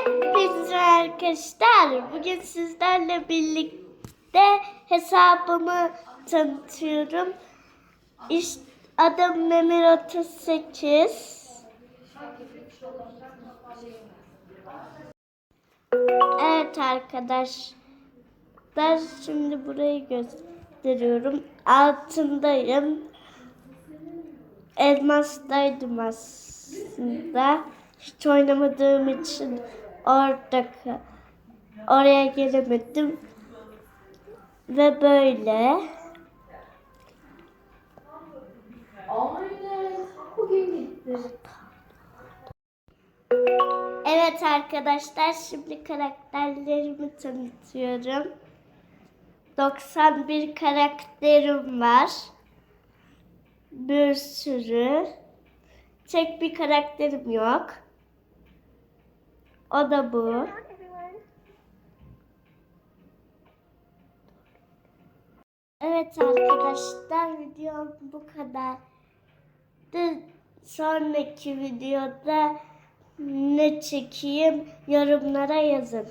Hepinize arkadaşlar. Bugün sizlerle birlikte hesabımı tanıtıyorum. İşte adım Memir 38. Evet arkadaşlar. Şimdi burayı gösteriyorum. Altındayım. Elmastaydım aslında. Hiç oynamadığım için orada oraya gelemedim. Ve böyle. Evet arkadaşlar şimdi karakterlerimi tanıtıyorum. 91 karakterim var. Bir sürü. Tek bir karakterim yok. O da bu. Evet arkadaşlar videom bu kadar. Sonraki videoda ne çekeyim yorumlara yazın.